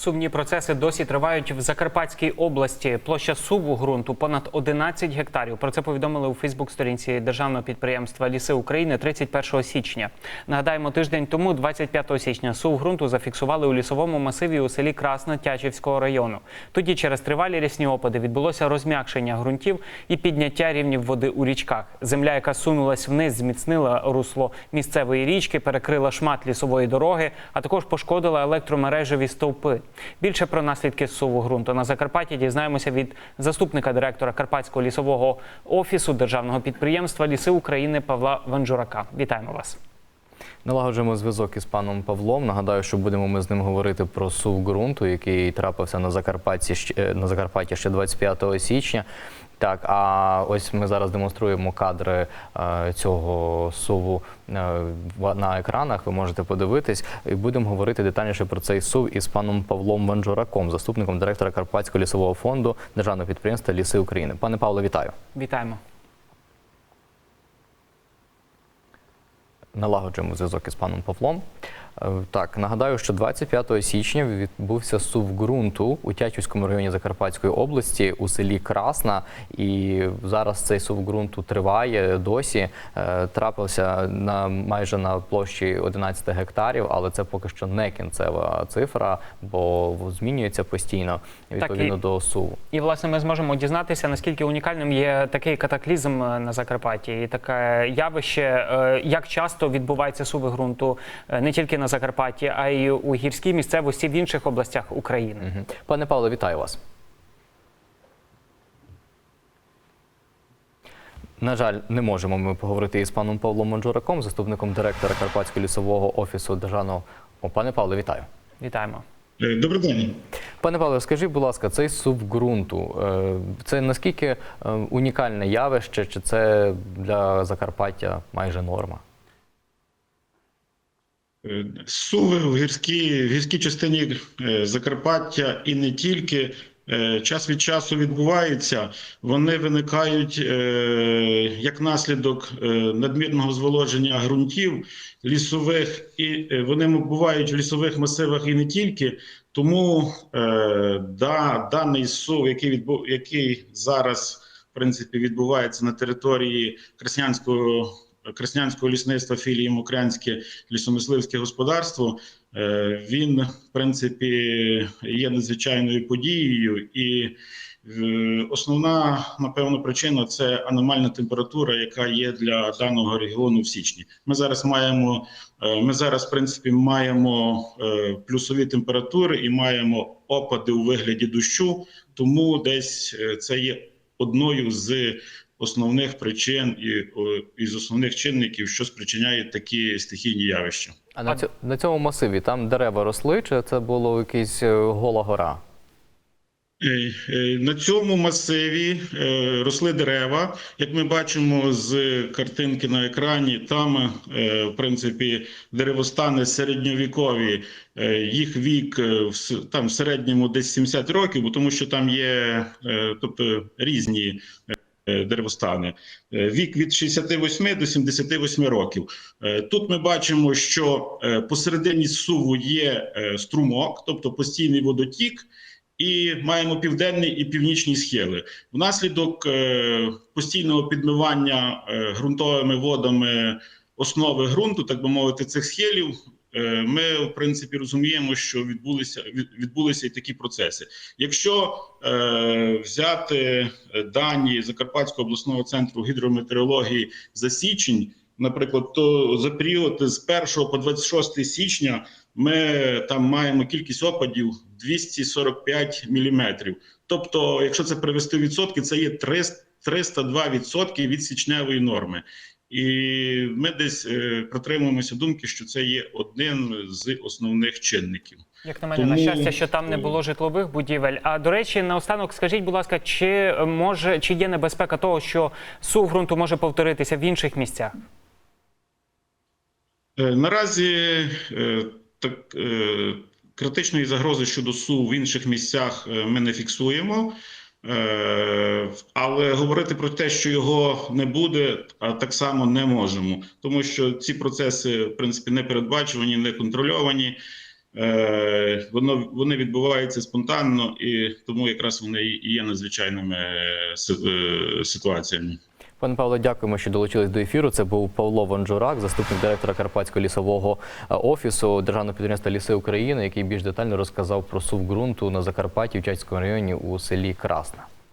Сумні процеси досі тривають в Закарпатській області. Площа суву ґрунту понад 11 гектарів. Про це повідомили у Фейсбук-сторінці державного підприємства Ліси України 31 січня. Нагадаємо, тиждень тому, 25 січня, сув ґрунту зафіксували у лісовому масиві у селі Красна Тячівського району. Тоді через тривалі рясні опади відбулося розм'якшення ґрунтів і підняття рівнів води у річках. Земля, яка сунулась вниз, зміцнила русло місцевої річки, перекрила шмат лісової дороги, а також пошкодила електромережеві стовпи. Більше про наслідки суву ґрунту на Закарпатті дізнаємося від заступника директора Карпатського лісового офісу державного підприємства Ліси України Павла Ванжурака. Вітаємо вас. Налагоджуємо зв'язок із паном Павлом. Нагадаю, що будемо ми з ним говорити про сув ґрунту, який трапився на Закарпатті ще- на Закарпатті ще 25 січня. Так, а ось ми зараз демонструємо кадри е, цього суву е, на екранах. Ви можете подивитись, і будемо говорити детальніше про цей сув із паном Павлом Ванжураком, заступником директора Карпатського лісового фонду державного підприємства Ліси України. Пане Павло, вітаю. Вітаємо. налагоджуємо зв'язок із паном Павлом. Е, Так, нагадаю, що 25 січня відбувся сув ґрунту у Тячівському районі Закарпатської області у селі Красна. І зараз цей сув ґрунту триває досі. Е, Трапився на майже на площі 11 гектарів, але це поки що не кінцева цифра, бо змінюється постійно відповідно і- до суву. І власне ми зможемо дізнатися, наскільки унікальним є такий катаклізм е, на Закарпатті і таке явище, як часто відбувається суви ґрунту не тільки на Закарпатті, а й у гірській місцевості в інших областях України. Пане Павло, вітаю вас. На жаль, не можемо ми поговорити із паном Павлом Манджураком, заступником директора Карпатського лісового офісу державного. О, пане Павло, вітаю. Вітаємо. Е, Добрий день. Пане Павло, скажіть, будь ласка, цей сув ґрунту е, це наскільки е, унікальне явище, чи це для Закарпаття майже норма? Суви в гірській, в гірській частині е, Закарпаття і не тільки е, час від часу відбуваються. Вони виникають е, як наслідок надмірного зволоження ґрунтів лісових, і вони бувають в лісових масивах і не тільки. Тому да, даний сув, який відбу, який зараз в принципі відбувається на території Краснянського. Краснянського лісництва філії Мокрянське лісомисливське господарство. Е, Він, в принципі, є надзвичайною подією, і е, основна, напевно, причина це аномальна температура, яка є для даного регіону в січні. Ми зараз маємо, е, ми зараз, в принципі, маємо плюсові температури і маємо опади у вигляді дощу, тому десь це є одною з основних причин і із основних чинників, що спричиняють такі стихійні явища. А на, цьо- на цьому масиві там дерева росли, чи це було якась е, гола гора? Е, е, На цьому масиві росли дерева. Як ми бачимо з картинки на екрані, там, в принципі, деревостани середньовікові, їх вік там в середньому десь 70 років, тому що там є тобто, різні деревостани. Е, Вік від 68 до 78 років. Е, Тут ми бачимо, що е, посередині суву є е, струмок, тобто постійний водотік. І маємо південний і північні схили. Внаслідок е, постійного підмивання е, ґрунтовими водами основи ґрунту, так би мовити, цих схилів. Е, Ми, в принципі, розуміємо, що відбулися відбулися і такі процеси. Якщо е, взяти е, дані Закарпатського обласного центру гідрометеорології за січень, наприклад, то за період з 1 по 26 січня ми там маємо кількість опадів 245 міліметрів. Тобто, якщо це привести відсотки, це є 300 302 відсотки від січневої норми. І ми десь е, притримуємося думки, що це є одним з основних чинників. Як на мене, Тому- на щастя, що там не було житлових будівель. А до речі, наостанок скажіть, будь ласка, чи е, може чи є небезпека того, що сув ґрунту може повторитися в інших місцях? Е, Наразі е, так, е, критичної загрози щодо СУ в інших місцях е, ми не фіксуємо. Але говорити про те, що його не буде, так само не можемо, тому що ці процеси, в принципі, не передбачувані, не контрольовані. Е, Воно вони відбуваються спонтанно, і тому якраз вони і є надзвичайними е, е, ситуаціями. Пане Павло, дякуємо, що долучились до ефіру. Це був Павло Вонжурак, заступник директора Карпатського лісового офісу Державного підприємства Ліси України, який більш детально розказав про сув ґрунту на Закарпатті в Чацькому районі у селі Красна.